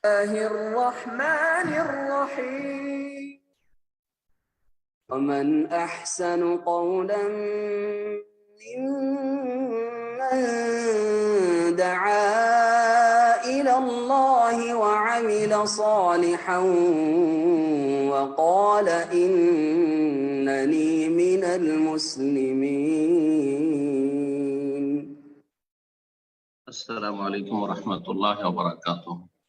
الله الرحمن الرحيم. ومن أحسن قولا ممن دعا إلى الله وعمل صالحا وقال إنني من المسلمين. السلام عليكم ورحمة الله وبركاته.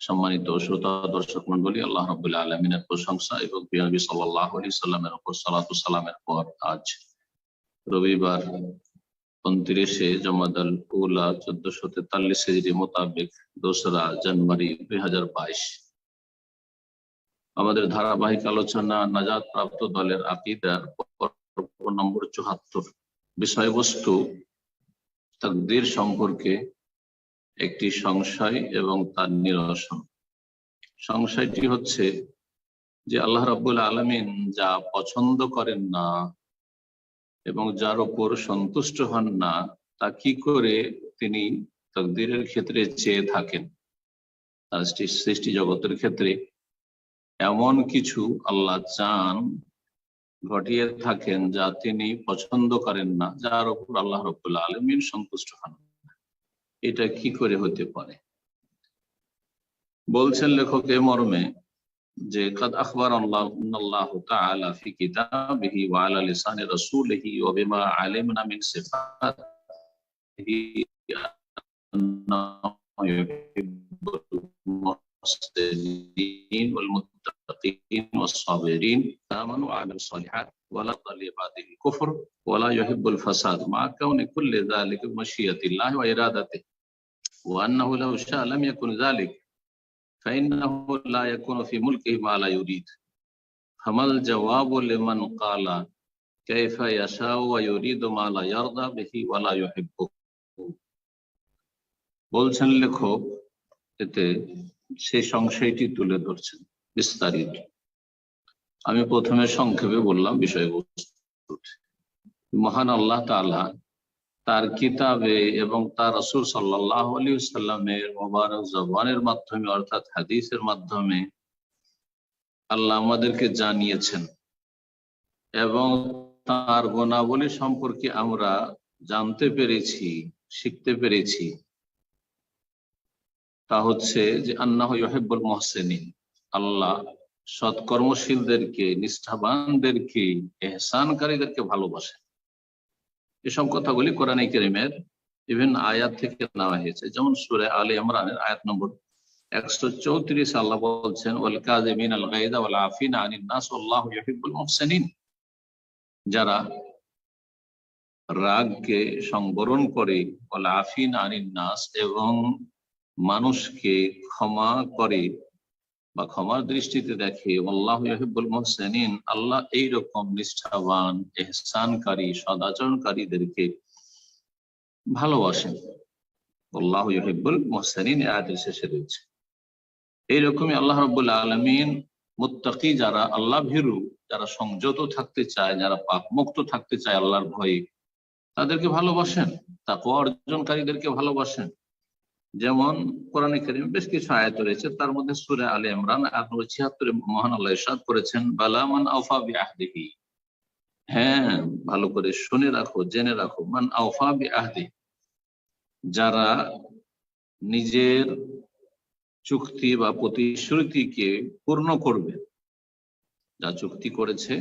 সম্মানিত শ্রোতা, দর্শক মন্ডলী, আল্লাহ রবুল্লা আলমিনের প্রশংসা এবং নবী সাল্লাহ আলি সাল্লামের উপর, সালাতু সালামের পর আজ রবিবার উনত্রিশে জমাদাল উলা চোদ্দশো তেতাল্লিশ হিজড়ি মোতাবেক দোসরা জানুয়ারি দুই হাজার বাইশ। আমাদের ধারাবাহিক আলোচনা নাজাদ প্রাপ্ত দলের আকিদার নম্বর চুহাত্তর বিষয়বস্তু তাকদির সম্পর্কে একটি সংশয় এবং তার নিরসন। সংশয়টি হচ্ছে যে আল্লাহ রাবুল আলমিন যা পছন্দ করেন না এবং যার উপর সন্তুষ্ট হন না, তা কি করে তিনি তকদিরের ক্ষেত্রে চেয়ে থাকেন? তার সৃষ্টি জগতের ক্ষেত্রে এমন কিছু আল্লাহ চান, ঘটিয়ে থাকেন যা তিনি পছন্দ করেন না, যার উপর আল্লাহ রবুল্লা আলমিন সন্তুষ্ট হন। এটা কি করে হতে পারে? বলছেন লেখক এ মর্মে যে, কাদ আখবর আল্লাহ তাআলা ফি কিতাবিহি ওয়া আলা লিসানি রাসূলিহি ওয়া বিমা আলিমনা মিন সিফাতিহি আন্নাহু ইউহিব্বুল মুহসিনিন ওয়াল মুত্তাকিন ওয়াস সাবিরিন আমানু ওয়া আমিলুস সালিহাত ওয়া লা তালিবাতিল কুফর ওয়া লা ইউহিব্বুল ফাসাদ মা কাউনি কুল্লি যালিকা মাশিয়াতিল্লাহি ওয়া ইরাদাতিহি وأنه لو شاء لم يكن ذلك فإنه لا يكون في ملكه ما لا يريد فما الجواب لمن قال كيف يشاء ويريد ما لا يرضى به ولا يحبه বলছেন লেখক এতে সেই সংশয়টি তুলে ধরছেন, বিস্তারিত। আমি প্রথমে সংক্ষেপে বললাম বিষয়বস্তু। মহান আল্লাহ তাআলা তার কিতাবে এবং তার রসুল সাল্লাহ আলী মোবারক জবানের মাধ্যমে, অর্থাৎ হাদিসের মাধ্যমে আল্লাহ আমাদেরকে জানিয়েছেন এবং তার গুণাবলী সম্পর্কে আমরা জানতে পেরেছি, শিখতে পেরেছি। তা হচ্ছে যে, আন্নাহ ইহেবুল মহসেনিন। আল্লাহ সৎকর্মশীলদেরকে, নিষ্ঠাবানদেরকে, এহসানকারীদেরকে ভালোবাসেন। এসব কথাগুলি কোরআন করিমের বিভিন্ন আয়াত থেকে নেওয়া হয়েছে। যেমন সুরে আলী ইমরানের আয়াত নম্বর একশো চৌত্রিশ, আল্লাহ বলছেন, ওয়াল কাযিমিন আল গায়দা ওয়াল আফিনা আনিন নাস, আল্লাহু ইউহিব্বুল মুহসিনিন। যারা রাগকে সংবরণ করে, ওয়াল আফিন আনিন নাস, এবং মানুষকে ক্ষমা করে বা ক্ষমার দৃষ্টিতে দেখে আল্লাহ ইহিবুল মোহসেনিন, আল্লাহ এইরকম নিষ্ঠাবান, এহসানকারী, সদাচরণকারীদেরকে ভালোবাসেন। আল্লাহ ইহিবুল মোহসেনিন শেষে রয়েছে। এইরকমই আল্লাহ রবুল্লা আলমিন মুত্তাকি যারা আল্লাহ ভীরু, যারা সংযত থাকতে চায়, যারা পাপ মুক্ত থাকতে চায় আল্লাহর ভয়ে, তাদেরকে ভালোবাসেন তাকে অর্জনকারীদেরকে ভালোবাসেন। যেমন কোরআনে করিম বেশ কিছু আয়াত রয়েছে, তার মধ্যে সুরে আলী ইমরান আট ছিয়াত্তরে মহান আল্লাহ ইরশাদ করেছেন বালামান আউফা বি আহদিহি হ্যাঁ ভালো করে শুনে রাখো, জেনে রাখো, মান আউফা বি আহদি যারা নিজের চুক্তি বা প্রতিশ্রুতিকে পূর্ণ করবে, যা চুক্তি করেছে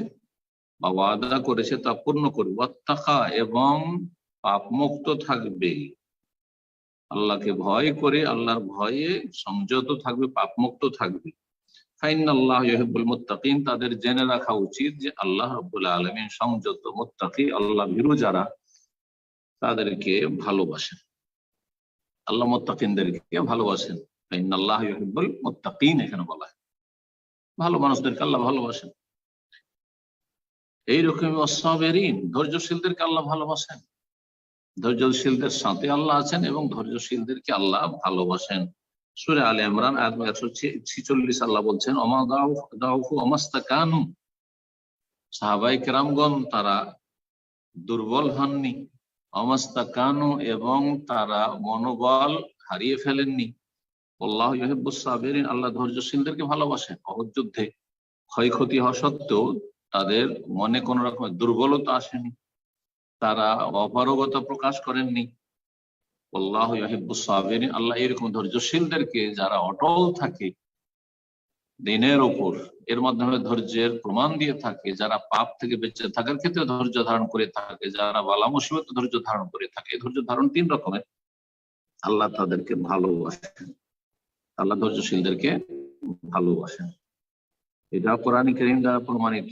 বা ওয়াদা করেছে তা পূর্ণ করবে এবং পাপ মুক্ত থাকবে আল্লাহকে ভয় করে, আল্লাহর ভয়ে সংযত থাকবে, পাপমুক্ত থাকবে। ফাইন তাদের জেনে রাখা উচিত যে আল্লাহ রব্বুল আলমিন সংযত মুত্তাকি আল্লাহ ভীরু যারা, তাদেরকে ভালোবাসেন। আল্লাহ মোত্তাকিনদেরকে ভালোবাসেন। ফাইন আল্লাহ ইহিবুল মুত্তাকিন এখানে বলা হয়। ভালো মানুষদেরকে আল্লাহ ভালোবাসেন। এইরকম অসাবেরিন ধৈর্যশীলদেরকে আল্লাহ ভালোবাসেন। ধৈর্যশীলদের সাথে আল্লাহ আছেন এবং ধৈর্যশীলদেরকে আল্লাহ ভালোবাসেন। সুরে আলী ইমরান একশো ছিচল্লিশ আল্লাহ বলছেন অমা দাউফু অমাস্তাকানু সাহাবাই কেরামগণ তারা দুর্বল হননি। অমাস্তাকানু এবং তারা মনোবল হারিয়ে ফেলেননি। আল্লাহ সাবেরিন, আল্লাহ ধৈর্যশীলদেরকে ভালোবাসেন। অহর যুদ্ধে ক্ষয়ক্ষতি হওয়া সত্ত্বেও তাদের মনে কোন রকমের দুর্বলতা আসেনি। তারা অপারগতা প্রকাশ করেননি। আল্লাহ আল্লাহ এরকম ধৈর্যশীলদেরকে যারা অটল থাকে দিনের ওপর এর মাধ্যমে ধৈর্যের প্রমাণ দিয়ে থাকে, যারা পাপ থেকে বেঁচে থাকার ক্ষেত্রে ধৈর্য ধারণ করে থাকে, যারা বালা মুসিবত ধৈর্য ধারণ করে থাকে ধৈর্য ধারণ তিন রকমের। আল্লাহ তাদেরকে ভালোবাসেন। আল্লাহ ধৈর্যশীলদেরকে ভালোবাসেন। এটা কোরআন করিম দ্বারা প্রমাণিত।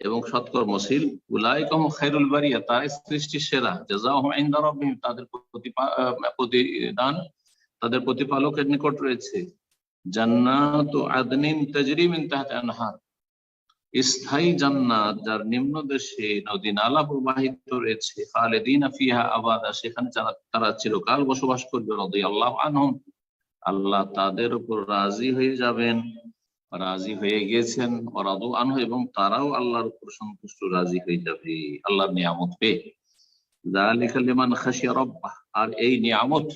এবং সৎকর্মশীল উলাইকাহুম খায়রুল বারিয়া, তারা সৃষ্টির সেরা। তাদের প্রতিদান, তাদের প্রতিপালকের নিকট রয়েছে। জান্নাতু আদনিন আনহার। স্থায়ী জান্নাত যার নিম্ন দেশে নদী নালা প্রবাহিত রয়েছে। খালিদিনা ফিহা আবাদা, সেখানে যারা তারা চিরকাল বসবাস করবে। রাদিয়াল্লাহু আনহুম। আল্লাহ তাদের উপর রাজি হয়ে যাবেন। রাজি হয়ে গিয়েছেন অরাদু আনহ এবং তারাও আল্লাহর উপর সন্তুষ্ট রাজি হয়ে যাবে, আল্লাহর নিয়ামত পেয়ে। আর এই নিয়ামত,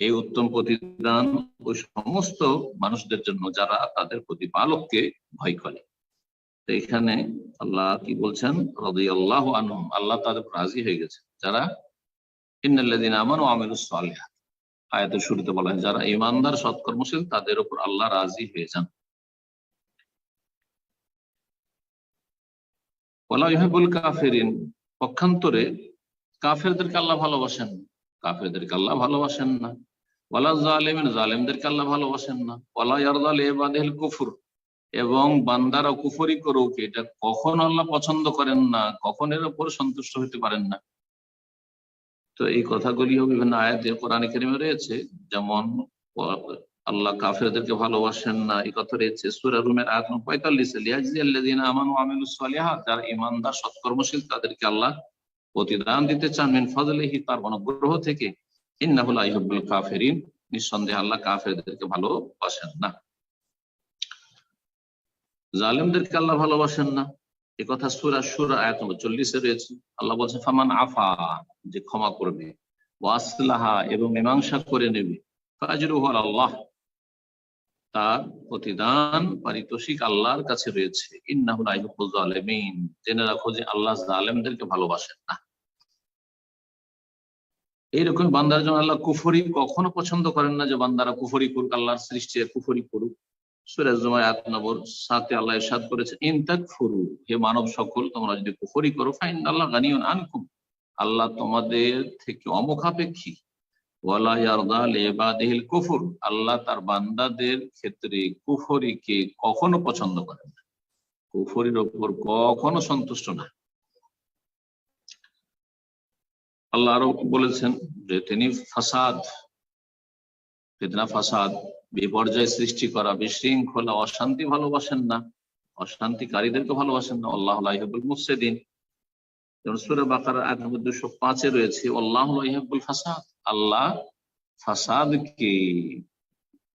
এই উত্তম প্রতিদান ওই সমস্ত মানুষদের জন্য যারা তাদের প্রতিপালককে ভয় করে। এখানে আল্লাহ কি বলছেন? আল্লাহ আনহম আল্লাহ তাদের রাজি হয়ে গেছে যারা? ইন্নাল্লাদিন আমান ও আমিরুস আয়াতের শুরুতে বলা হয়, যারা ইমানদার সৎকর্মশীল, তাদের উপর আল্লাহ রাজি হয়ে যান। ওয়ালাইহাবুল কাফেরিন, পক্ষান্তরে কাফেরদেরকে আল্লাহ ভালোবাসেন কাফেরদেরকে আল্লাহ ভালোবাসেন না। ওয়ালা জালেমিন, জালেমদেরকে আল্লাহ ভালোবাসেন না। ওয়ালা ইয়ারদাল এবাদেল কুফুর, এবং বান্দারা কুফরি করুক, এটা কখন আল্লাহ পছন্দ করেন না, কখন এর উপর সন্তুষ্ট হতে পারেন না। তো এই কথাগুলিও বিভিন্ন আয়াত কোরআন কেরিমে রয়েছে, যেমন আল্লাহ কাফেরদেরকে ভালোবাসেন না। এই কথা রয়েছে সুরা রুমের আয়াত পঁয়তাল্লিশে লিয়াজিয়াল্লাযিনা আমানু সালিহাত যারা ঈমানদার, সৎকর্মশীল, তাদেরকে আল্লাহ প্রতিদান দিতে চান। মিন ফজলিহি তার অনুগ্রহ থেকে। ইন্নাহুল আইহুবুল কাফেরিন। নিঃসন্দেহে আল্লাহ কাফেরদেরকে ভালোবাসেন না। জালেমদেরকে আল্লাহ ভালোবাসেন না। এ কথা সুরা সুরা আয়াত নম্বর চল্লিশে রয়েছে। আল্লাহ বলছে ফামান আফা যে ক্ষমা করবে। ওয়াসলাহা এবং মীমাংসা করে নেবে। আল্লাহ তার প্রতিদান পারিতোষিক আল্লাহর কাছে রয়েছে। ইন্নাহুল আইহুবুল জালেমিন জেনে রাখো যে আল্লাহ জালেমদেরকে ভালোবাসেন না। এইরকম বান্দার জন্য আল্লাহ কুফরি কখনো পছন্দ করেন না যে বান্দারা কুফরি করুক, আল্লাহর সৃষ্টি কুফরি করুক। সুরাজ জুমায় আট নম্বর সাথে আল্লাহ ইরশাদ করেছে ইনতাক ফুরু হে মানব সকল, তোমরা যদি কুফরি করো ফাইন আল্লাহ গানিউন আনকুম। আল্লাহ তোমাদের থেকে অমুখাপেক্ষী। ওয়ালা আল্লাহ তার বান্দাদের ক্ষেত্রে কুফরিকে কখনো পছন্দ করেন না। কুফরির ওপর কখনো সন্তুষ্ট না। আল্লাহ আরও বলেছেন যে তিনি ফাসাদ, ফিতনা ফাসাদ, বিপর্যয় সৃষ্টি করা, বিশৃঙ্খলা, অশান্তি ভালোবাসেন না, অশান্তিকারীদেরকে ভালোবাসেন না। আল্লাহ মুসেদিন যেমন সুরে বাকার দুশো পাঁচে রয়েছে ফাসাদ আল্লাহ ফাসাদকে,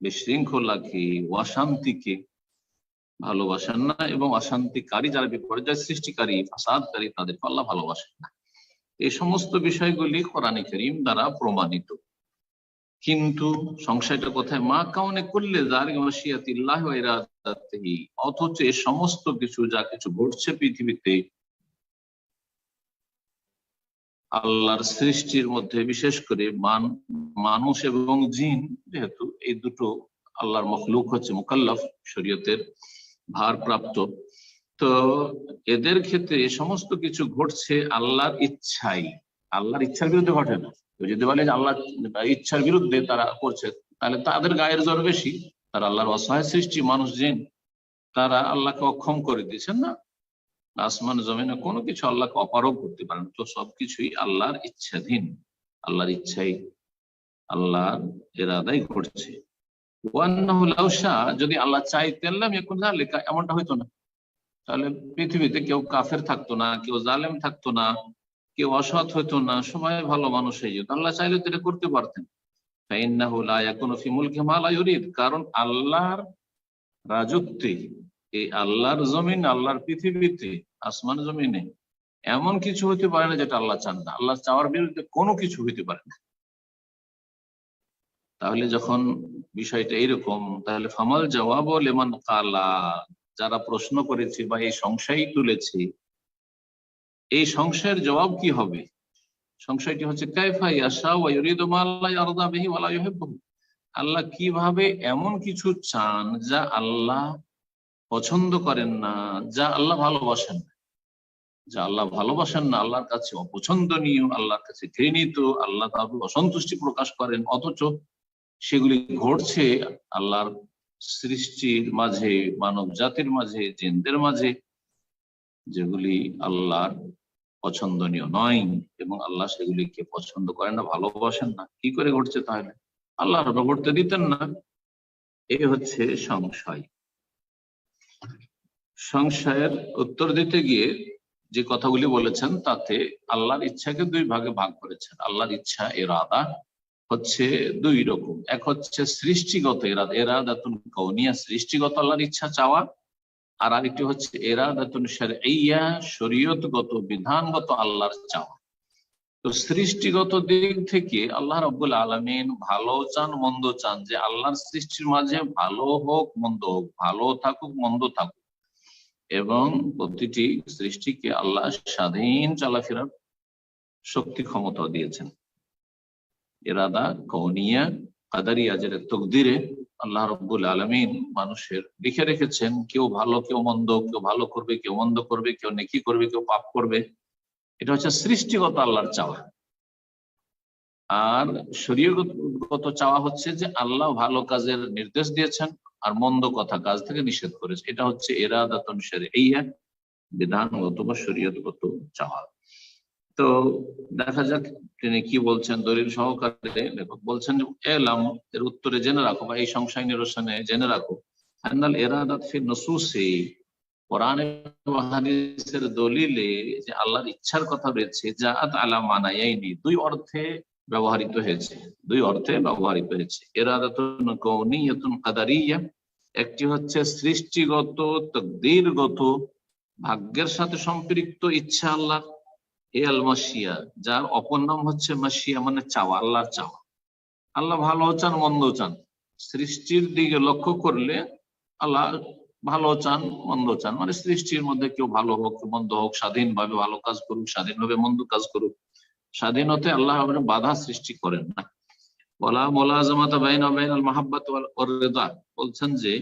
বিশৃঙ্খলাকে, অশান্তিকে ভালোবাসেন না এবং অশান্তিকারী যারা বিপর্যয় সৃষ্টিকারী, ফাসাদকারী, তাদেরকে আল্লাহ ভালোবাসেন না। এই সমস্ত বিষয়গুলি কোরআন করিম দ্বারা প্রমাণিত। কিন্তু সংশয়টা কোথায়? মা কাউনে করলে যার অথচ এ সমস্ত কিছু যা কিছু ঘটছে পৃথিবীতে আল্লাহর সৃষ্টির মধ্যে, বিশেষ করে মান, মানুষ এবং জিন যেহেতু এই দুটো আল্লাহর মখলুক হচ্ছে মুকাল্লাফ, শরীয়তের ভারপ্রাপ্ত। তো এদের ক্ষেত্রে সমস্ত কিছু ঘটছে আল্লাহর ইচ্ছাই। আল্লাহর ইচ্ছার বিরুদ্ধে ঘটে না। যদি বলে যে আল্লাহ ইচ্ছার বিরুদ্ধে তারা করছে, তাহলে তাদের গায়ের জ্বর বেশি। তারা আল্লাহর অসহায় সৃষ্টি, মানুষ, জিন, তারা আল্লাহকে অক্ষম করে দিয়েছেন না? আসমান জমিনে কোনো কিছু আল্লাহকে অপারও করতে পারে না। তো সবকিছুই আল্লাহর ইচ্ছাধীন। আল্লাহর ইচ্ছাই আল্লাহর এরাদাই ঘটছে। যদি আল্লাহ চাইতেন যালিকা, এমনটা হইতো না। তাহলে পৃথিবীতে কেউ কাফের থাকতো না কেউ জালেম থাকতো না কেউ অসৎ হইতো না সবাই ভালো মানুষ হয়ে যেত। আল্লাহ চাইলে তো এটা করতে পারতেন। কারণ আল্লাহর রাজত্বে এই আল্লাহর জমিন আল্লাহর পৃথিবীতে আসমান জমিনে এমন কিছু হতে পারে না যেটা আল্লাহ চান না। আল্লাহ চাওয়ার বিরুদ্ধে কোনো কিছু হইতে পারে না। তাহলে যখন বিষয়টা এইরকম, তাহলে ফামাল জবাব লেমান কালা, যারা প্রশ্ন করেছে বা এই সংশয় তুলেছে, এই সংশয়ের জবাব কি হবে? সংশয়টি হচ্ছে, কাইফা ইয়াশা ওয়া ইউরিদু মা লা ইয়ারদা বিহি ওয়া লা ইউহিব্বুহু। আল্লাহ কীভাবে এমন কিছু চান যা আল্লাহ পছন্দ করেন না, যা আল্লাহ ভালোবাসেন। যা আল্লাহ ভালোবাসেন না, আল্লাহর কাছে অপছন্দনীয়, আল্লাহর কাছে ঘৃণিত, আল্লাহ তার অসন্তুষ্টি প্রকাশ করেন, অথচ সেগুলি ঘটছে আল্লাহর সৃষ্টির মাঝে, মানব জাতির মাঝে, জিনদের মাঝে, যেগুলি আল্লাহর পছন্দনীয় নয় এবং আল্লাহ সেগুলিকে পছন্দ করেন না, ভালোবাসেন না। কি করে ঘটছে তাহলে? আল্লাহ ঘটতে দিতেন না। এই হচ্ছে সংশয়। সংশয়ের উত্তর দিতে গিয়ে যে কথাগুলি বলেছেন, তাতে আল্লাহর ইচ্ছাকে দুই ভাগে ভাগ করেছেন। আল্লাহর ইচ্ছা এরাদা হচ্ছে দুই রকম। এক হচ্ছে সৃষ্টিগত এরাদা, এরাদাতুন কৌনিয়া সৃষ্টিগত আল্লাহর ইচ্ছা চাওয়া। আর আরেকটি হচ্ছে এরাদাতুন শারঈয়া, শরীয়তগত বিধানগত আল্লাহর চাওয়া। তো সৃষ্টিগত দিক থেকে আল্লাহ রব্বুল আলমিন ভালো চান, মন্দ চান যে আল্লাহর সৃষ্টির মাঝে ভালো হোক, মন্দ হোক, ভালো থাকুক, মন্দ থাকুক। এবং প্রতিটি সৃষ্টিকে আল্লাহ স্বাধীন চলাফেরার শক্তি ক্ষমতা দিয়েছেন। এরাদা কৌনিয়া কাদারিয়া যেটা তকদিরে আল্লাহ রব্বুল আলমিন মানুষের লিখে রেখেছেন, কেউ ভালো, কেউ মন্দ, কেউ ভালো করবে, কেউ মন্দ করবে, কেউ নেকি করবে, কেউ পাপ করবে। এটা হচ্ছে সৃষ্টিগত আল্লাহর চাওয়া। আর শরীয়গত চাওয়া হচ্ছে যে আল্লাহ ভালো কাজের নির্দেশ দিয়েছেন আর মন্দ কথা কাজ থেকে নিষেধ করেছে। এটা হচ্ছে এরাদাত অনুসারে এই এক বিধানগত বা শরীয়তগত চাওয়া। তো দেখা যাক তিনি কি বলছেন। দলিল সহকারে লেখক বলছেন যে, এলাম, এর উত্তরে জেনে রাখো বা এই সংশয় নিরসনে জেনে রাখো। আন্নাল এরাদাত ফি নসুসি, কোরআন হাদিসের দলিলে যে আল্লাহর ইচ্ছার কথা রয়েছে, জাআত আলা মানায়াইনি, দুই অর্থে ব্যবহৃত হয়েছে। দুই অর্থে ব্যবহৃত হয়েছে। এরাদাতুন কৌনিয়াতুন কাদারিয়া, একটি হচ্ছে সৃষ্টিগত তকদিরগত ভাগ্যের সাথে সম্পৃক্ত ইচ্ছা আল্লাহ, এ আল মাসিয়া যার অপর নাম হচ্ছে মাসিয়া মানে চাওয়া, আল্লাহর চাওয়া। আল্লাহ ভালো চান মন্দ চান। সৃষ্টির দিকে লক্ষ্য করলে আল্লাহ ভালো চান মন্দ চান। মানে সৃষ্টির মধ্যে কেউ ভালো হোক, মন্দ হোক, স্বাধীনভাবে ভালো কাজ করুক, স্বাধীনভাবে মন্দ কাজ করুক স্বাধীনতে আল্লাহ বাধা সৃষ্টি করেন না। বলা মোলাজমাতা বাইন মাহাব্বাত বলছেন যে,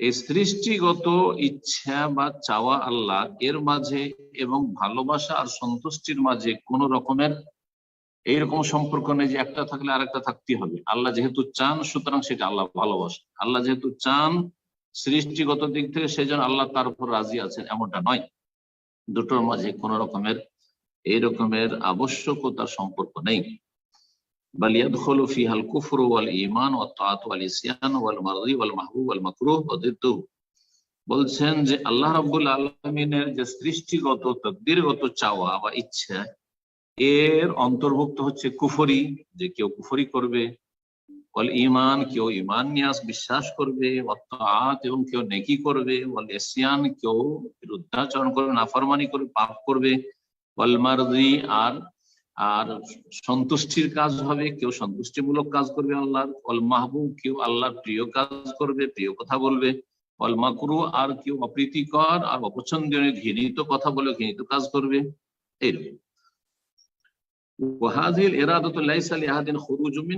এই সৃষ্টিগত ইচ্ছা বা চাওয়া আল্লাহ এর মাঝে এবং ভালোবাসা আর সন্তুষ্টির মাঝে কোন রকমের এইরকম সম্পর্ক নেই যে একটা থাকলে আরেকটা থাকতে হবে। আল্লাহ যেহেতু চান, সুতরাং সেটা আল্লাহ ভালোবাসে। আল্লাহ যেহেতু চান, সৃষ্টিগত দিক থেকে সেজন্য আল্লাহ তার উপর রাজি আছেন, এমনটা নয়। দুটোর মাঝে কোন রকমের এই রকমের আবশ্যকতার সম্পর্ক নেই بل يدخل فيها الكفر والإيمان والطاعة والإسيان والمرضي والمحبوب والمكروه وضده বলছেন যে আল্লাহ রাব্বুল আলমিনের যে সৃষ্টিগত তকদিরগত চাওয়া বা ইচ্ছা এর অন্তর্ভুক্ত হচ্ছে কুফরি যে কেউ কুফরি করবে বল ইমান কেউ ইমান নিয়াস বিশ্বাস করবে অত্যাত এবং কেউ নেকি করবে বল এসিয়ান কেউ বিরুদ্ধাচরণ করবে নাফরমানি করবে পাপ করবে বল মারদি আর আর সন্তুষ্টির কাজ হবে, কেউ সন্তুষ্টিমূলক কাজ করবে আল্লাহর অল মাহবুব কেউ আল্লাহর প্রিয় কাজ করবে, প্রিয় কথা বলবে। অল মাকরু আর কেউ অপ্রীতিকর আর অপছন্দনীয় ঘৃণিত কথা বলে ঘৃণিত কাজ করবে। এইরকম।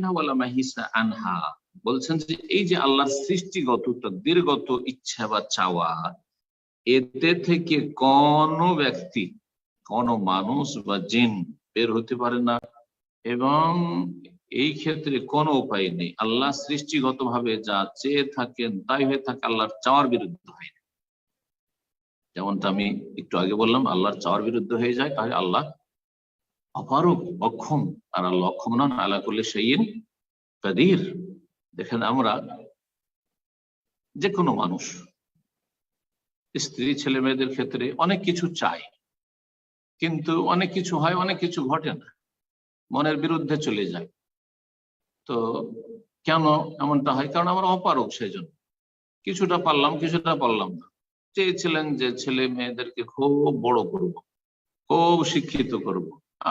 ওয়ালা মাহিসা আনহা। বলছেন যে, এই যে আল্লাহর সৃষ্টিগত, তকদিরগত ইচ্ছা বা চাওয়া, এতে থেকে কোন ব্যক্তি কোন মানুষ বা জিন বের হতে পারে না। এবং এই ক্ষেত্রে কোনো উপায় নেই। আল্লাহ সৃষ্টিগত ভাবে যা চেয়ে থাকেন, তাই হয়ে থাকে আল্লাহর চাওয়ার বিরুদ্ধে হয় না যেমনটা আমি একটু আগে বললাম, আল্লাহর চাওয়ার বিরুদ্ধে হয়ে যায়, তাহলে আল্লাহ অপারক অক্ষম। আর আল্লাহ অক্ষম নন আল্লাহ করলে সেই কাদির। দেখেন আমরা যে কোনো মানুষ, স্ত্রী, ছেলে, মেয়েদের ক্ষেত্রে অনেক কিছু চাই। কিন্তু অনেক কিছু হয়, অনেক কিছু ঘটে না। মনের বিরুদ্ধে চলে যায়। তো কেন এমনটা হয়? কারণ আমরা অপারক সেই জন্য কিছুটা পারলাম কিছুটা পারলাম না। চেয়েছিলেন যে ছেলে মেয়েদেরকে খুব বড় করব, খুব শিক্ষিত করব।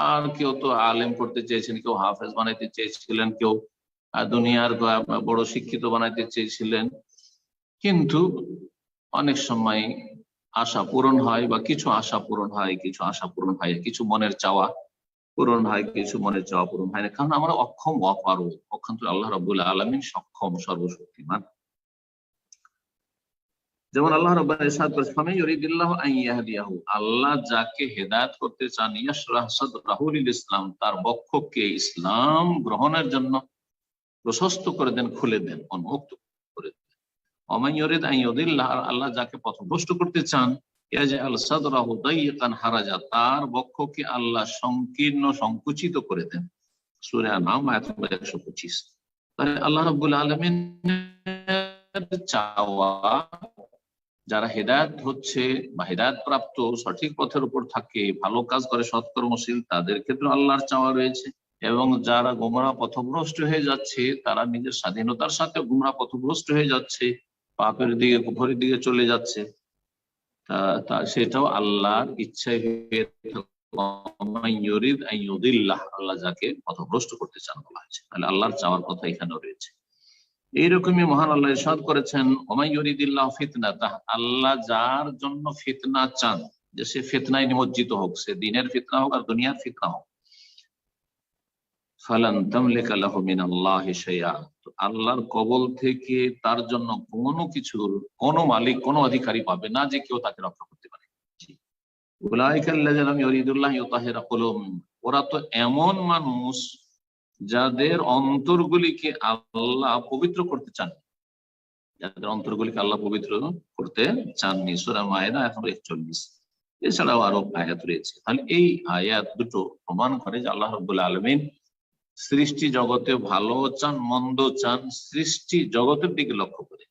আর কেউ তো আলেম করতে চেয়েছেন, কেউ হাফেজ বানাইতে চেয়েছিলেন, কেউ দুনিয়ার বড় শিক্ষিত বানাইতে চেয়েছিলেন। কিন্তু অনেক সময় আশা পূরণ হয় বা কিছু আশা পূরণ হয়, কিছু আশা পূরণ হয়, কিছু মনের চাওয়া পূরণ হয়, কিছু মনের চাওয়া পূরণ হয় না। কারণ আমরা অক্ষম অপারো অক্ষান্ত আল্লাহ রবুল্লাহ আলমিন সক্ষম, সর্বশক্তিমান। যেমন আল্লাহ রব্বানি আল্লাহ যাকে হেদায়েত করতে চান ইসলাম তার বক্ষকে ইসলাম গ্রহণের জন্য প্রশস্ত করে দেন, খুলে দেন উন্মুক্ত আর আল্লাহ যাকে পথভ্রষ্ট করতে চান হারাজা, তার বক্ষকে আল্লাহ সংকীর্ণ, সংকুচিত করে দেন। সূরা নাম নম্বর 125 তাহলে আল্লাহ রাব্বুল আলামিন চাওয়া, যারা হেদায়ত হচ্ছে বা হেদায়ত প্রাপ্ত, সঠিক পথের উপর থাকে, ভালো কাজ করে, সৎকর্মশীল, তাদের ক্ষেত্রে আল্লাহর চাওয়া রয়েছে। এবং যারা গোমরা পথভ্রষ্ট হয়ে যাচ্ছে, তারা নিজের স্বাধীনতার সাথে গোমরা পথভ্রষ্ট হয়ে যাচ্ছে। পাপের দিকে, কুফরের দিকে চলে যাচ্ছে। তা- সেটাও আল্লাহর ইচ্ছায় আল্লাহ যাকে পথভ্রষ্ট করতে চান বলা হয়েছে। তাহলে আল্লাহর চাওয়ার কথা এখানেও রয়েছে। এইরকমই মহান আল্লাহ ইরশাদ করেছেন ওমাই ইউরিদিল্লাহ ফিতনা আল্লাহ যার জন্য ফিতনা চান, যে সে ফিতনায় নিমজ্জিত হোক, সে দিনের ফিতনা হোক আর দুনিয়ার ফিতনা হোক। ফালান তামলিকা লাহু মিনাল্লাহি শাইআ আল্লাহর কবল থেকে তার জন্য কোনো কিছুর কোনো মালিক, কোনো অধিকারী পাবে না যে কেউ তাকে রক্ষা করতে পারে। ওরা তো এমন মানুষ যাদের অন্তরগুলিকে আল্লাহ পবিত্র করতে চান যাদের অন্তরগুলিকে আল্লাহ পবিত্র করতে চাননি। সুরা মায়েদা এখন একচল্লিশ। এছাড়াও আরও আয়াত রয়েছে। তাহলে এই আয়াত দুটো প্রমাণ করে যে আল্লাহ রবুল্লা আলমিন সৃষ্টি জগতে ভালো চান, মন্দ চান, সৃষ্টি জগতের দিকে লক্ষ্য করে।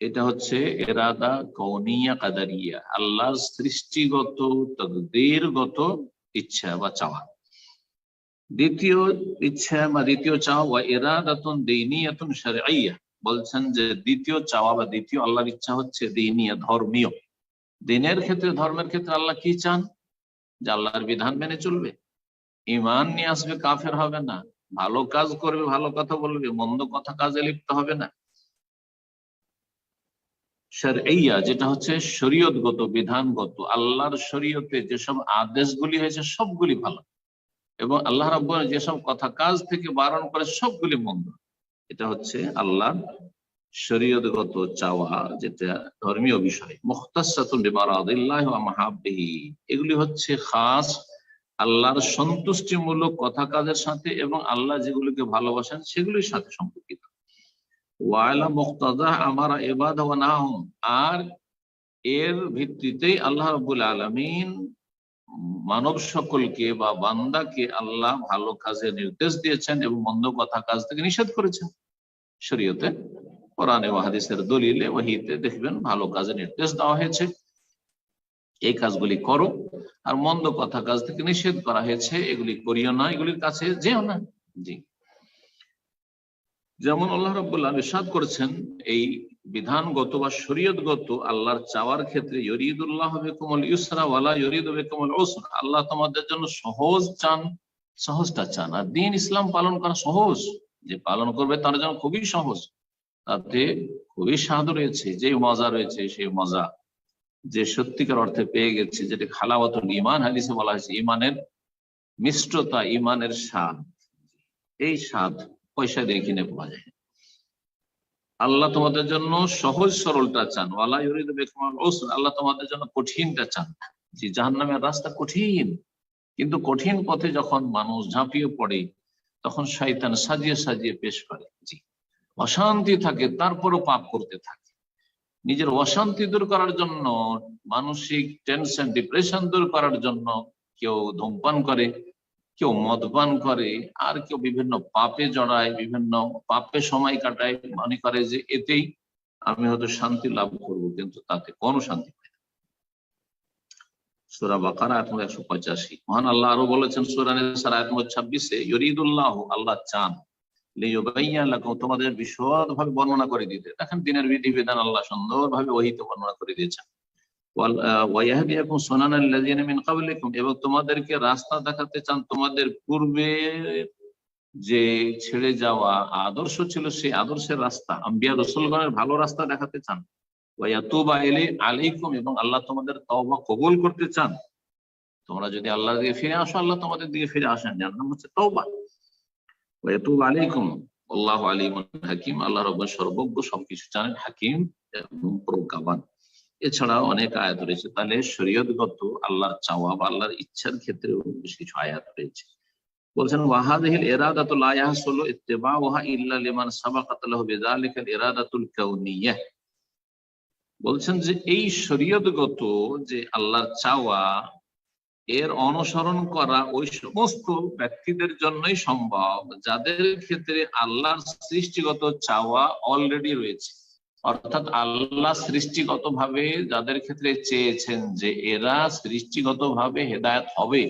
এটা হচ্ছে এরাদা কৌনিয়া কাদারিয়া আল্লাহ সৃষ্টিগত তকদিরগত ইচ্ছা বা চাওয়া। দ্বিতীয় ইচ্ছা বা দ্বিতীয় চাওয়া, ওয়া ইরাদাতুন দীনিয়াতুন শারঈয়া বলছেন যে দ্বিতীয় চাওয়া বা দ্বিতীয় আল্লাহর ইচ্ছা হচ্ছে দিনিয়া, ধর্মীয়। দিনের ক্ষেত্রে, ধর্মের ক্ষেত্রে আল্লাহ কি চান? যে আল্লাহর বিধান মেনে চলবে। ইমান নিয়ে আসবে কাফের হবে না। ভালো কাজ করবে, ভালো কথা বলবে, মন্দ কথা কাজে লিপ্ত হবে না। শারঈয়া, যেটা হচ্ছে শরীয়তগত, বিধানগত, আল্লাহর শরীয়তে যেসব আদেশগুলি হয়েছে, সবগুলি ভালো। এবং আল্লাহ রাব্বুল যেসব কথা কাজ থেকে বারণ করে, সবগুলি মন্দ। এটা হচ্ছে আল্লাহ শরীয়তগত চাওয়া, যেটা ধর্মীয় বিষয়। মুখতাসাতুন বিমারাদিল্লাহ এগুলি হচ্ছে খাস আল্লাহর সন্তুষ্টিমূলক কথা কাজের সাথে এবং আল্লাহ যেগুলিকে ভালোবাসেন সেগুলির সাথে সম্পর্কিত। ওয়ালা মুক্তাদা আমার এবাদ ওয়া নাহুম আর এর ভিত্তিতেই আল্লাহ রাব্বুল আলামিন মানব সকলকে বা বান্দাকে আল্লাহ ভালো কাজে নির্দেশ দিয়েছেন এবং মন্দ কথা কাজ থেকে নিষেধ করেছেন। শরীয়তে, কোরআনে ও হাদিসের দলিলে ওহিতে দেখবেন ভালো কাজে নির্দেশ দেওয়া হয়েছে। এই কাজগুলি করো। আর মন্দ কথা কাজ থেকে নিষেধ করা হয়েছে, এগুলি করিও না, এগুলির কাছে যেও না। জি। যেমন আল্লাহ রব্বুল্লাহ ইরশাদ করেছেন, এই বিধানগত বা শরীয়তগত আল্লাহর চাওয়ার ক্ষেত্রে ইউরিদুল্লাহ বিকুমুল ইউসরা ওয়ালা বিকুমুল উসরা। আল্লাহ তোমাদের জন্য সহজ চান, সহজটা চান। আর দিন ইসলাম পালন করা সহজ। যে পালন করবে তার জন্য খুবই সহজ। তাতে খুবই স্বাদ রয়েছে যে মজা রয়েছে সেই মজা। যে সত্যিকার অর্থে পেয়ে গেছে, যেটা খালাওয়াতুল ইমান হাদিসে বলা হয়েছে ইমানের মিষ্টতা ইমানের স্বাদ। এই স্বাদ পয়সা দিয়ে কিনে পাওয়া যায়। আল্লাহ তোমাদের জন্য সহজ সরলটা চান। আল্লাহ তোমাদের জন্য কঠিনটা চান। না। জি, জাহান্নামের রাস্তা কঠিন, কিন্তু কঠিন পথে যখন মানুষ ঝাঁপিয়ে পড়ে, তখন শয়তান সাজিয়ে সাজিয়ে পেশ করে। জি, অশান্তি থাকে, তারপরও পাপ করতে থাকে। নিজের অশান্তি দূর করার জন্য, মানসিক টেনশন ডিপ্রেশন দূর করার জন্য কেউ ধূমপান করে, কেউ মদপান করে, আর কেউ বিভিন্ন পাপে জড়ায়, বিভিন্ন পাপে সময় কাটায়। মনে করে যে এতেই আমি হয়তো শান্তি লাভ করব, কিন্তু তাতে কোনো শান্তি পাই না। সুরা বাকারা একশো পঁচাশি। মহান আল্লাহ আরও বলেছেন, সুরা নিসার আয়াত ছাব্বিশে ইরিদুল্লাহ আল্লাহ চান তোমাদের বিশদ ভাবে বর্ণনা করে দিতে। দেখেন, দিনের বিধি বিধান আল্লাহ সুন্দর ভাবে ওহিতে বর্ণনা করে দিয়েছেন। এবং তোমাদেরকে রাস্তা দেখাতে চান তোমাদের পূর্বে যে ছেড়ে যাওয়া আদর্শ ছিল, সেই আদর্শের রাস্তা। আম্বিয়া রসুলগণের ভালো রাস্তা দেখাতে চান। ওয়াইয়াতুবা ইলাই আলাইকুম, এবং আল্লাহ তোমাদের তওবা কবুল করতে চান। তোমরা যদি আল্লাহর দিকে ফিরে আসো, আল্লাহ তোমাদের দিকে ফিরে আসেন। যার নাম হচ্ছে তওবা। হাকিম। আল্লাহ রব সর্বজ্ঞ, সবকিছু জানেন, হাকিম এবং প্রজ্ঞাবান। অনেক আয়াত রয়েছে। তাহলে শরীয়তগত আল্লাহর চাওয়া বা আল্লাহর ইচ্ছার ক্ষেত্রেও বেশ কিছু আয়াত রয়েছে। বলছেন, ওয়াহাদিহিল ইরাদাতুল লা ইয়াহসুলু ইত্তিবাউহা ইল্লা লিমান বলছেন যে এই শরীয়তগত যে আল্লাহর চাওয়া এর অনুসরণ করা ওই সমস্ত ব্যক্তিদের জন্যই সম্ভব, যাদের ক্ষেত্রে আল্লাহর সৃষ্টিগত চাওয়া অলরেডি রয়েছে। অর্থাৎ আল্লাহ সৃষ্টিগত ভাবে যাদের ক্ষেত্রে চেয়েছেন যে এরা সৃষ্টিগত ভাবে হেদায়ত হবে,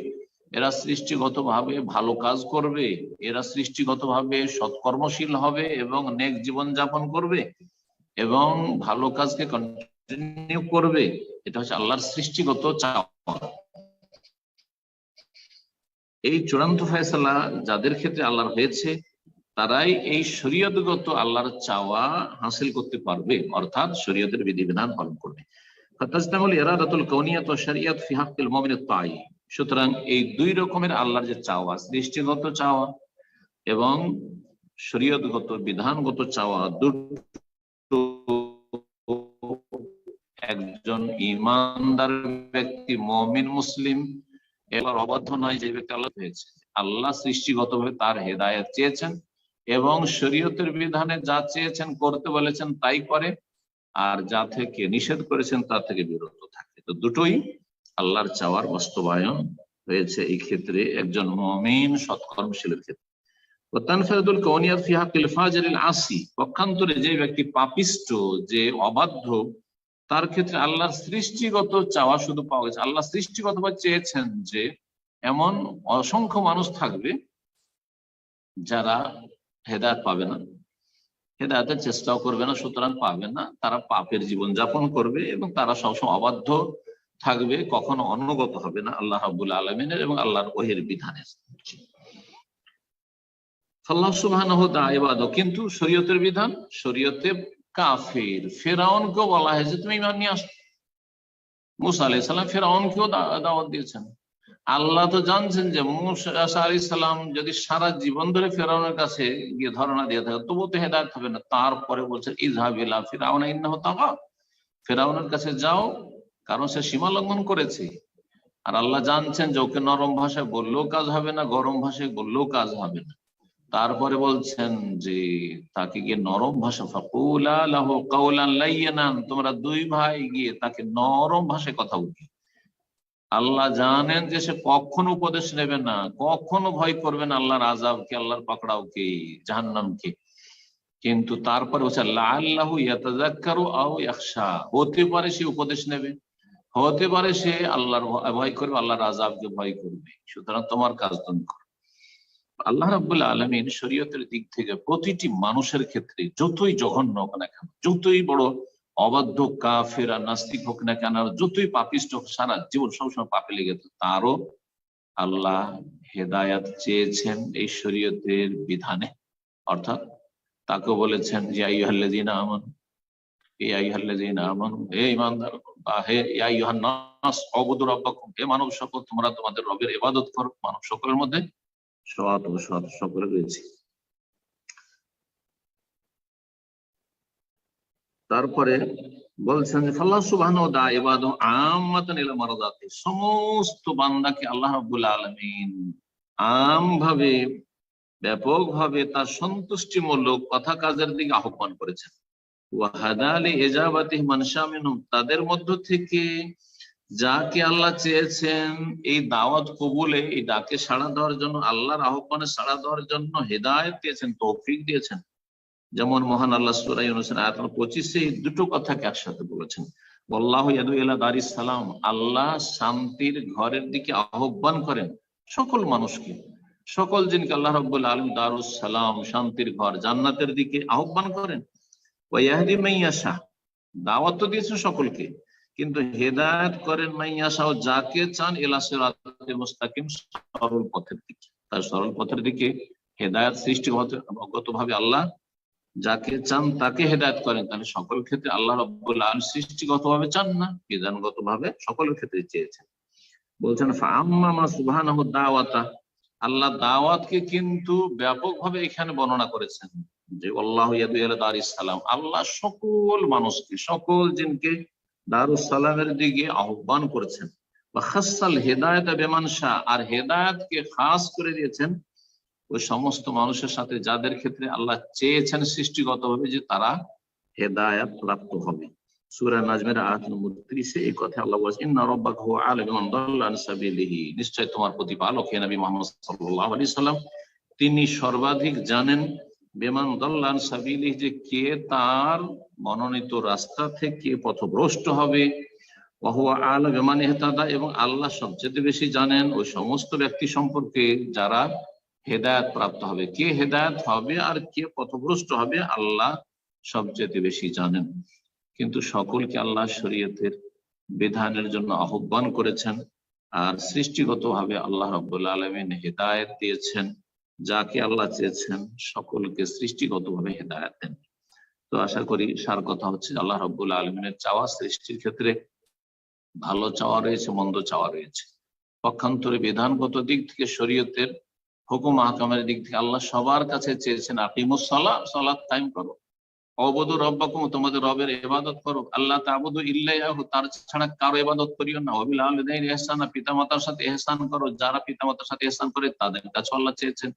এরা সৃষ্টিগত ভাবে ভালো কাজ করবে, এরা সৃষ্টিগত ভাবে সৎকর্মশীল হবে এবং নেক জীবন যাপন করবে এবং ভালো কাজকে কন্টিনিউ করবে, এটা হচ্ছে আল্লাহর সৃষ্টিগত চাওয়া। এই চূড়ান্ত ফয়সালা যাদের ক্ষেত্রে আল্লাহর হয়েছে, তারাই এই শরীয়তগত আল্লাহর চাওয়া হাসিল করতে পারবে, অর্থাৎ শরীয়তের বিধিবিধান পালন করবে। সুতরাং এই দুই রকমের আল্লাহর যে চাওয়া, সৃষ্টিগত চাওয়া এবং শরীয়তগত, বিধানগত চাওয়া, দুটো একজন ইমানদার ব্যক্তি, মমিন, মুসলিম এবার অবাধ্য নয় যে ব্যক্তি আল্লাহ হয়েছে আল্লাহ সৃষ্টিগতভাবে তার হেদায়ত চেয়েছেন এবং শরীয়তের বিধানে যা চেয়েছেন, করতে বলেছেন, তাই করে, আর যা থেকে নিষেধ করেছেন তা থেকে বিরত থাকে। তো দুটোই আল্লাহর চাওয়ার বাস্তবায়ন হয়েছে এই ক্ষেত্রে একজন মমিন সৎকর্মশীলের ক্ষেত্রে। আসি। পক্ষান্তরে যে ব্যক্তি পাপিষ্ট, যে অবাধ্য তার ক্ষেত্রে আল্লাহর সৃষ্টিগত চাওয়া শুধু পাওয়া গেছে। আল্লাহ সৃষ্টিগত চেয়েছেন যে এমন অসংখ্য মানুষ থাকবে যারা হেদায়ত পাবে না, হেদায়তের চেষ্টাও করবে না, সুতরাং পাবে না। তারা পাপের জীবন যাপন করবে এবং তারা সবসময় অবাধ্য থাকবে, কখনো অনুগত হবে না আল্লাহ রাবুল আলমিনের এবং আল্লাহর ওহের বিধানের। আল্লাহ সুবাহ কিন্তু শরীয়তের বিধান, শরীয়তে কাফির। ফেরাউনকেও বলা হয়েছে, তুমি ইমান নিয়ে আসো। মুসা আলাইসাল্লাম ফেরাউনকেও দাওয়াত দিয়েছেন। আল্লাহ তো জানছেন যে মুসা আলি সাল্লাম যদি সারা জীবন ধরে ফেরাউনের কাছে গিয়ে ধারণা দিয়ে থাকে তবু তো হেদায়ত হবে না। তারপরে বলছে ইজহাবিলা ফেরাউন ইন্নাহ তাকা ফেরাউনের কাছে যাও, কারণ সে সীমা লঙ্ঘন করেছে। আর আল্লাহ জানছেন যে ওকে নরম ভাষায় বললেও কাজ হবে না, গরম ভাষায় বললেও কাজ হবে না। তারপরে বলছেন যে, তাকে গিয়ে নরম ভাষা তোমরা দুই ভাই গিয়ে তাকে নরম ভাষায় কথা বলি আল্লাহ জানেন যে সে কখনো উপদেশ নেবে না, কখনো ভয় করবে না আল্লাহর আজাবকে আল্লাহর পাকড়াওকে, জাহান্নামকে। কিন্তু তারপরে হচ্ছে আল্লাহ ইয়াতাজাক্কারু আও ইয়াখশা। হতে পারে সে উপদেশ নেবে, হতে পারে সে আল্লাহর ভয় করবে, আল্লাহর আজাবকে ভয় করবে। সুতরাং তোমার কাজ তুমি করো। আল্লাহ রাবুল্লাহ আলমিন শরীয়তের দিক থেকে প্রতিটি মানুষের ক্ষেত্রে যতই জঘন্য হোক না কেন, যতই বড় অবাধ্য কাফের আর নাস্তিক হোক না কেন যতই পাপিষ্ট হোক, সারা জীবন সবসময় পাপে লেগে তারও আল্লাহ হেদায়াত চেয়েছেন এই শরীয়তের বিধানে। অর্থাৎ তাকে বলেছেন যে আইহাল্লাদিন আমন এই আইহাল্লাদিন আমন, হে ইমানদার বা হে ইয়াইহান্নাস অবদুর আব্বাকুম হে মানব সকল তোমরা তোমাদের রবের ইবাদত করো মানব সকলের মধ্যে সকলে রয়েছে। তারপরে বলছেন সমস্ত বান্দাকে আল্লাহ রাব্বুল আলামিন আম ভাবে ব্যাপকভাবে তার সন্তুষ্টিমূলক কথা কাজের দিকে আহ্বান করেছেন। ওয়াহাদালি এজাবাতি মানসা তাদের মধ্য থেকে যাকে আল্লাহ চেয়েছেন এই দাওয়াত কবুলে, এই ডাকে সাড়া দেওয়ার জন্য, আল্লাহর আহ্বানে সাড়া দেওয়ার জন্য হেদায়ত দিয়েছেন, তৌফিক দিয়েছেন। যেমন মহান আল্লাহ সুরাই আয়াত পঁচিশে এই দুটো কথাকে একসাথে বলেছেন। ইলা দারিস সালাম, আল্লাহ শান্তির ঘরের দিকে আহ্বান করেন সকল মানুষকে। সকল জিনকে আল্লাহ রব্বুল আলম দারুস সালাম, শান্তির ঘর, জান্নাতের দিকে আহ্বান করেন। দাওয়াত তো দিয়েছেন সকলকে। কিন্তু হেদায়ত করেন মাইয়াশা ও যাকে চান এলা সিরাতে মুস্তাকিম সরল পথের দিকে। তার সরল পথের দিকে হেদায়ত সৃষ্টিগত ভাবে আল্লাহ যাকে চান তাকে হেদায়ত করেন। তাহলে সকল ক্ষেত্রে আল্লাহ সৃষ্টিগত ভাবে চান না বিধানগত ভাবে সকলের ক্ষেত্রে চেয়েছেন। বলছেন ফাম্মা আল্লাহ দাওয়াতকে কিন্তু ব্যাপকভাবে এখানে বর্ণনা করেছেন। যে আল্লাহ সালাম আল্লাহ সকল মানুষকে, সকল জিনকে দারুস সালামের দিকে আহ্বান করেছেন। আর হেদায়তকে খাস করে দিয়েছেন ওই সমস্ত মানুষের সাথে যাদের ক্ষেত্রে আল্লাহ চেয়েছেন সৃষ্টিগত ভাবে যে তারা হেদায়ত প্রাপ্ত হবে। সুরা নাজমের আয়াত নম্বর ত্রিশে এই কথা আল্লাহ বলছেন, ইন্না রাব্বাকা হুয়া আলিমু মান সাবিলিহি। নিশ্চয় তোমার প্রতিপালক হে নবী মুহাম্মদ সাল্লাল্লাহু আলাইহি সাল্লাম তিনি সর্বাধিক জানেন বেমান দল্লান সাবিলি যে কে তার মনোনীত রাস্তা থেকে পথভ্রষ্ট হবে। এবং আল্লাহ সবচেয়ে বেশি জানেন ওই সমস্ত ব্যক্তি সম্পর্কে যারা হেদায়ত প্রাপ্ত হবে। কে হেদায়ত হবে আর কে পথভ্রষ্ট হবে, আল্লাহ সবচেয়ে বেশি জানেন। কিন্তু সকলকে আল্লাহ শরীয়তের বিধানের জন্য আহ্বান করেছেন। আর সৃষ্টিগত ভাবে আল্লাহ রব্বুল আলমিন হেদায়ত দিয়েছেন। যাকে আল্লাহ চেয়েছেন সকলকে সৃষ্টিগত ভাবে হেদায়ত দেন। তো আশা করি সার কথা হচ্ছে আল্লাহ রব্বুল আলমিনের চাওয়া সৃষ্টির ক্ষেত্রে ভালো চাওয়া রয়েছে, মন্দ চাওয়া রয়েছে। পক্ষান্তরে বিধানগত দিক থেকে শরীয়তের হুকুম আহকামের দিক থেকে আল্লাহ সবার কাছে চেয়েছেন আকিমুসলা সালাদ টাইম করো। অবধ রব্বাকুম, তোমাদের রবের ইবাদত করো। আল্লাহ তাবুদু ইল্লাহু তার ছাড়া কারও ইবাদত করিও না। ওয়াবিল আলিদাইন ইহসানা, পিতামাতার সাথে ইহসান করো। যারা পিতামাতার সাথে ইহসান করে, তাদের কাছে আল্লাহ চেয়েছেন।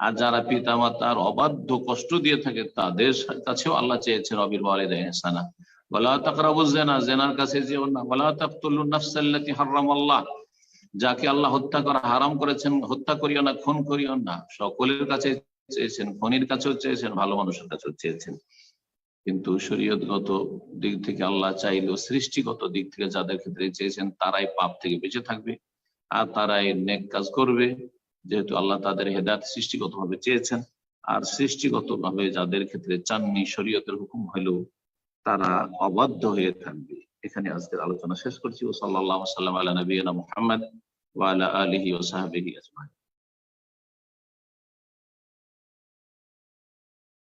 আর যারা পিতা পিতামাতার অবাধ্য কষ্ট দিয়ে থাকে, তাদের কাছেও আল্লাহ চেয়েছেন রবির ওয়ালিদাইন ইহসানা। ওয়ালা তাকরাবু জিনা জিনার কাছে যেও না। ওয়ালা তাকতুলু নাফসাল্লাতী হারামাল্লাহ যাকে আল্লাহ হত্যা করা হারাম করেছেন, হত্যা করিও না, খুন করিও না। সকলের কাছে চেয়েছেন, খনির কাছেও চেয়েছেন, ভালো মানুষের কাছেও চেয়েছেন। কিন্তু শরীয়তগত দিক থেকে আল্লাহ চাইলেও সৃষ্টিগত দিক থেকে যাদের ক্ষেত্রে চেয়েছেন, তারাই পাপ থেকে বেঁচে থাকবে আর তারাই নেক কাজ করবে। যেহেতু আল্লাহ তাদের হেদায়ত সৃষ্টিগত ভাবে চেয়েছেন, আর সৃষ্টিগত ভাবে যাদের ক্ষেত্রে চাননি শরীয়তের হুকুম হলেও তারা অবাধ্য হয়ে থাকবে। এখানে আজকের আলোচনা শেষ করছি। ও সাল্লাহ সাল্লাম আল্লাহ নবীনা মোহাম্মদ ওয়ালা আলহি ও সাহাবিহি আজমাই